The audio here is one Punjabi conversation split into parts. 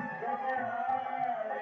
القرآن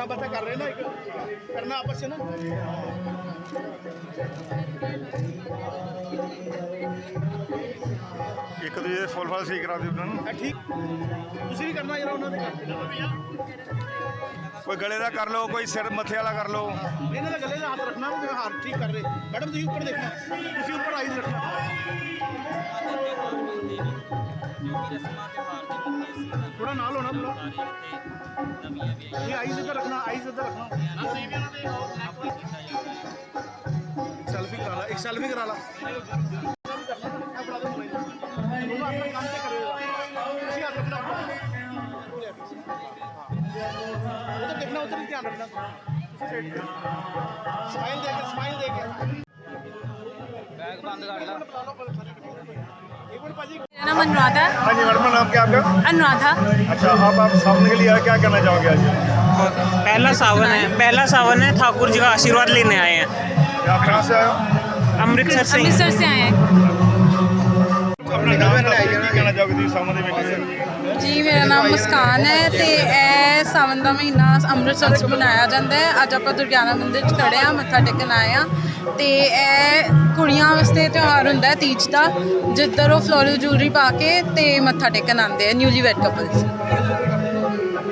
ਗੱਲਾਂ ਬਾਤਾਂ ਕਰ ਰਹੇ ਨਾ ਇੱਕ। ਕਰਨਾ ਆਪਸ ਚ ਨਾ। ਇੱਕ ਦੂਜੇ ਦੇ ਫੁੱਲ ਫਲ ਸਹੀ ਕਰਾ ਦਿਓ ਉਹਨਾਂ ਨੂੰ। ਇਹ ਠੀਕ। ਤੁਸੀਂ ਵੀ ਕਰਨਾ ਯਾਰ ਉਹਨਾਂ ਦੇ ਕੋਈ ਗਲੇ ਦਾ ਕਰ ਲਓ ਕੋਈ ਸਿਰ ਮੱਥੇ ਵਾਲਾ ਕਰ ਲਓ। ਇਹਨਾਂ ਦਾ ਗੱਲੇ ਦਾ ਹੱਥ ਰੱਖਣਾ ਵੀ ਹਾਰ ਠੀਕ ਕਰ ਰਹੇ। ਮੈਡਮ ਤੁਸੀਂ ਉੱਪਰ ਦੇਖਣਾ। ਤੁਸੀਂ ਉੱਪਰ ਆਈਜ਼ ਰੱਖਣਾ। ਥੋੜਾ ਨਾਲ ਹੋਣਾ ਪੂਰਾ ਇਹ ਆਈਜ਼ ਇੱਧਰ ਰੱਖਣਾ ਆਈਜ਼ ਇੱਧਰ ਰੱਖਣਾ। ਸੈਲਫੀ ਕਰਾ ਲਾ ਇੱਕ ਸੈਲਫੀ ਕਰਾ ਲਾ। ਦੋਨੋਂ ਆਪਣੇ ਕੰਮ ਤੇ ਕਰਿਓ। ਤੁਸੀਂ ਹੱਥ ਰੱਖਣਾ ਉਧਰ ਦੇਖਣਾ ਉਧਰ ਹੀ ਧਿਆਨ ਰੱਖਣਾ। ਸਮਾਈਲ ਦੇ ਕੇ ਸਮਾਈਲ ਦੇ ਕੇ। ਬੈਗ ਬੰਦ ਕਰ ਲਾ। ਇੱਕ ਮਿੰਟ ਭਾਜੀ। मेरा नाम अनुराधा है हाँ जी मैडम नाम क्या आपका अनुराधा अच्छा अब आप सामने के लिए आए, क्या कहना चाहोगे आज पहला सावन है पहला सावन है ठाकुर जी का आशीर्वाद लेने आए हैं आप कहाँ से आए हो अमृतसर से अमृतसर से आए हैं अपना नाम बताओ, ਕੀ ਕਹਿਣਾ ਚਾਹੋਗੇ ਤੁਸੀਂ ਸਾਹਮਣੇ ਵੇਖੋ ਜੀ ਮੇਰਾ ਨਾਮ ਮੁਸਕਾਨ ਹੈ ਤੇ ਇਹ ਸਾਵਨ ਦਾ ਮਹੀਨਾ ਅੰਮ੍ਰਿਤਸਰ 'ਚ ਮਨਾਇਆ ਜਾਂਦਾ ਹੈ ਅੱਜ ਆਪਾਂ ਦੁਰਗਿਆਨਾ ਮੰਦਿਰ 'ਚ ਖੜੇ ਆ ਮੱਥਾ ਟੇਕਣ ਆਏ ਆ ਤੇ ਇਹ ਕੁੜੀਆਂ ਵਾਸਤੇ ਤਿਉਹਾਰ ਹੁੰਦਾ ਤੀਜ ਦਾ, ਜਿੱਧਰ ਉਹ ਫਲੋਰਲ ਜੂਲਰੀ ਪਾ ਕੇ ਤੇ ਮੱਥਾ ਟੇਕਣ ਆਉਂਦੇ ਆ ਨਿਊਲੀ ਵੈਡ ਕਪਲਸ